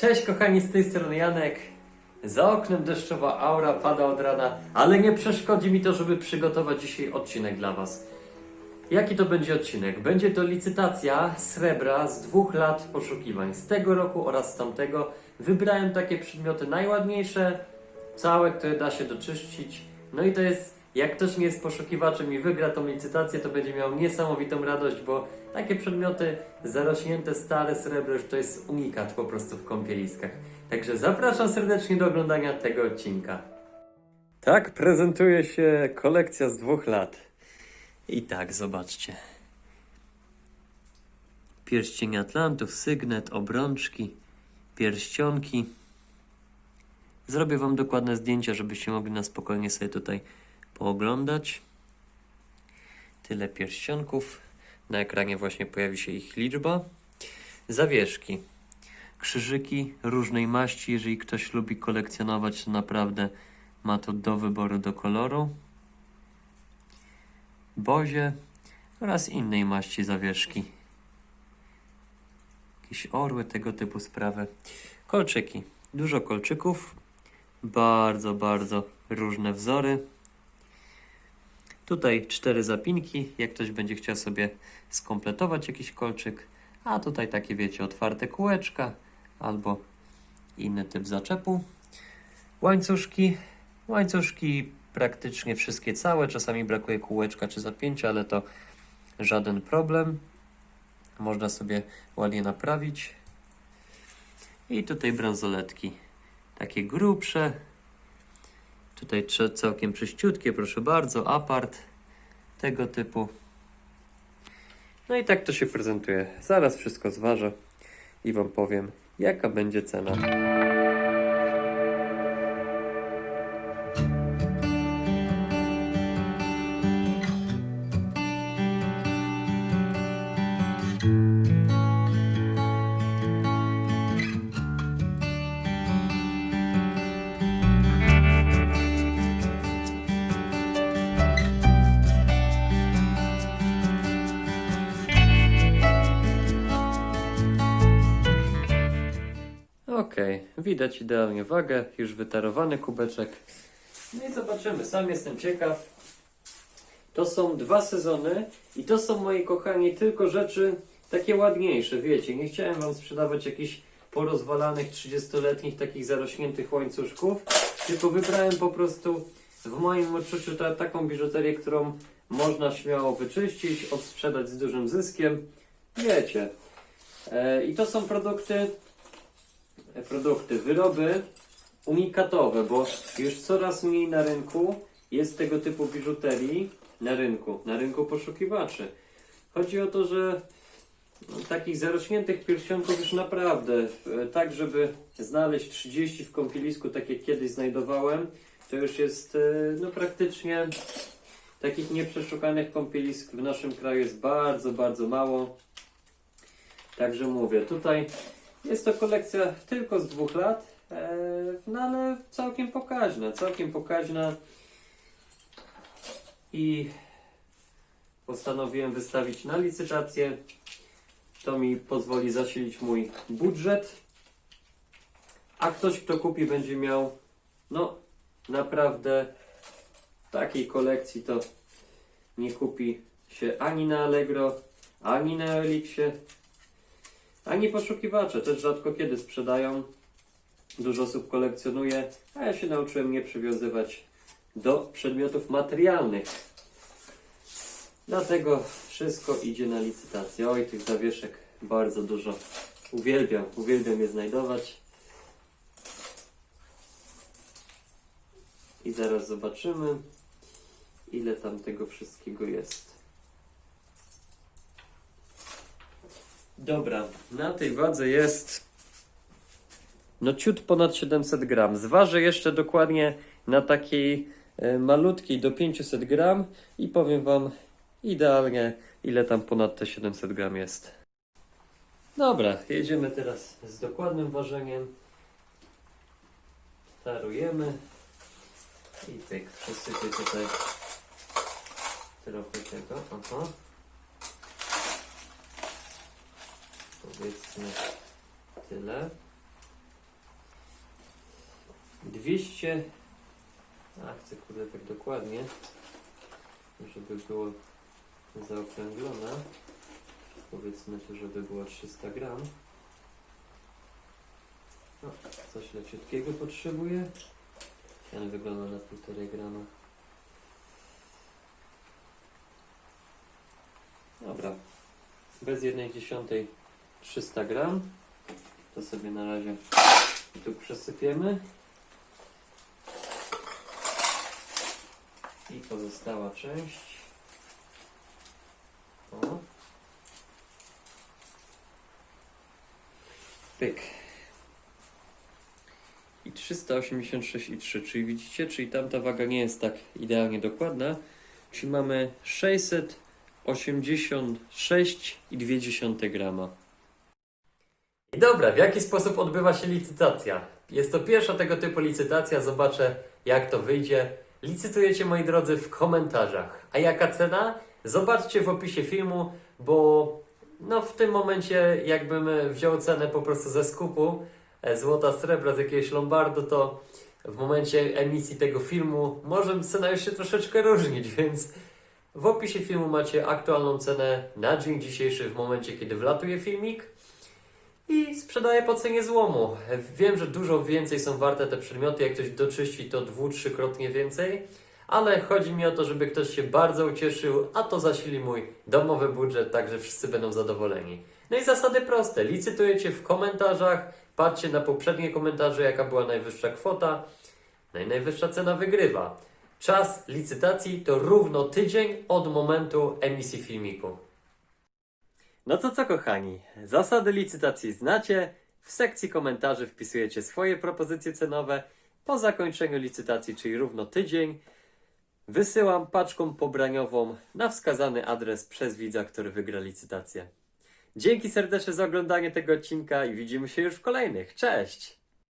Cześć kochani, z tej strony Janek. Za oknem deszczowa aura pada od rana, ale nie przeszkodzi mi to, żeby przygotować dzisiaj odcinek dla Was. Jaki to będzie odcinek? Będzie to licytacja srebra z dwóch lat poszukiwań. Z tego roku oraz z tamtego wybrałem takie przedmioty najładniejsze, całe, które da się doczyścić. No i to jest, jak ktoś nie jest poszukiwaczem i wygra tą licytację, to będzie miał niesamowitą radość, bo takie przedmioty zarośnięte stare srebro to jest unikat po prostu w kąpieliskach. Także zapraszam serdecznie do oglądania tego odcinka. Tak prezentuje się kolekcja z dwóch lat. I tak, zobaczcie. Pierścień Atlantów, sygnet, obrączki, pierścionki. Zrobię Wam dokładne zdjęcia, żebyście mogli na spokojnie sobie tutaj pooglądać. Tyle pierścionków. Na ekranie właśnie pojawi się ich liczba. Zawieszki. Krzyżyki różnej maści. Jeżeli ktoś lubi kolekcjonować, to naprawdę ma to do wyboru do koloru. Bozie oraz innej maści zawieszki. Jakieś orły, tego typu sprawy. Kolczyki. Dużo kolczyków. Bardzo, bardzo różne wzory. Tutaj cztery zapinki, jak ktoś będzie chciał sobie skompletować jakiś kolczyk. A tutaj takie, wiecie, otwarte kółeczka albo inny typ zaczepu. Łańcuszki. Łańcuszki praktycznie wszystkie całe. Czasami brakuje kółeczka czy zapięcia, ale to żaden problem. Można sobie ładnie naprawić. I tutaj bransoletki. Takie grubsze. Tutaj całkiem czyściutkie, proszę bardzo. Apart tego typu. No i tak to się prezentuje. Zaraz wszystko zważę i Wam powiem, jaka będzie cena. Okej, widać idealnie wagę, już wytarowany kubeczek. No i zobaczymy, sam jestem ciekaw. To są dwa sezony i to są moi kochani tylko rzeczy takie ładniejsze, wiecie, nie chciałem wam sprzedawać jakichś porozwalanych 30-letnich takich zarośniętych łańcuszków, tylko wybrałem po prostu w moim odczuciu ta, taką biżuterię, którą można śmiało wyczyścić, odsprzedać z dużym zyskiem. Wiecie. E, I to są produkty produkty, wyroby unikatowe, bo już coraz mniej na rynku jest tego typu biżuterii na rynku, na rynku poszukiwaczy. Chodzi o to, że takich zarośniętych pierścionków już naprawdę, e, tak żeby znaleźć 30 w kąpielisku, tak jak kiedyś znajdowałem, to już jest e, no praktycznie takich nieprzeszukanych kąpielisk w naszym kraju jest bardzo, bardzo mało. Także mówię, tutaj jest to kolekcja tylko z dwóch lat, e, no ale całkiem pokaźna, całkiem pokaźna. I postanowiłem wystawić na licytację. To mi pozwoli zasilić mój budżet. A ktoś, kto kupi, będzie miał, no naprawdę takiej kolekcji to nie kupi się ani na Allegro, ani na Elixie, ani poszukiwacze też rzadko kiedy sprzedają. Dużo osób kolekcjonuje, a ja się nauczyłem nie przywiązywać do przedmiotów materialnych. Dlatego wszystko idzie na licytację. Oj, tych zawieszek bardzo dużo. Uwielbiam, uwielbiam je znajdować. I zaraz zobaczymy, ile tam tego wszystkiego jest. Dobra, na tej wadze jest no ciut ponad 700 gram. Zważę jeszcze dokładnie na takiej e, malutkiej do 500 gram i powiem Wam idealnie ile tam ponad te 700 gram jest. Dobra, jedziemy teraz z dokładnym ważeniem. Tarujemy i pyk, przesypię tutaj trochę tego. Aha. Powiedzmy tyle. 200. A chcę kurde tak dokładnie, żeby było zaokrąglone. Powiedzmy tu, żeby było 300 gram. No, coś leciutkiego potrzebuję. Ten wygląda na 1,5 grama. Dobra. Bez jednej dziesiątej 300 gram. To sobie na razie tu przesypiemy. I pozostała część. O. Pyk. I 386,3, czyli widzicie, czyli tamta waga nie jest tak idealnie dokładna. Czyli mamy 686,2 grama. Dobra, w jaki sposób odbywa się licytacja? Jest to pierwsza tego typu licytacja, zobaczę jak to wyjdzie. Licytujecie, moi drodzy, w komentarzach. A jaka cena? Zobaczcie w opisie filmu, bo no w tym momencie jakbym wziął cenę po prostu ze skupu e, złota, srebra z jakiegoś lombardu, to w momencie emisji tego filmu może cena już się troszeczkę różnić, więc w opisie filmu macie aktualną cenę na dzień dzisiejszy w momencie, kiedy wlatuje filmik i sprzedaję po cenie złomu. Wiem, że dużo więcej są warte te przedmioty, jak ktoś doczyści to dwu, trzykrotnie więcej, ale chodzi mi o to, żeby ktoś się bardzo ucieszył, a to zasili mój domowy budżet, także wszyscy będą zadowoleni. No i zasady proste. Licytujecie w komentarzach, patrzcie na poprzednie komentarze, jaka była najwyższa kwota, no i najwyższa cena wygrywa. Czas licytacji to równo tydzień od momentu emisji filmiku. No to co kochani, zasady licytacji znacie, w sekcji komentarzy wpisujecie swoje propozycje cenowe, po zakończeniu licytacji, czyli równo tydzień, wysyłam paczką pobraniową na wskazany adres przez widza, który wygra licytację. Dzięki serdecznie za oglądanie tego odcinka i widzimy się już w kolejnych. Cześć!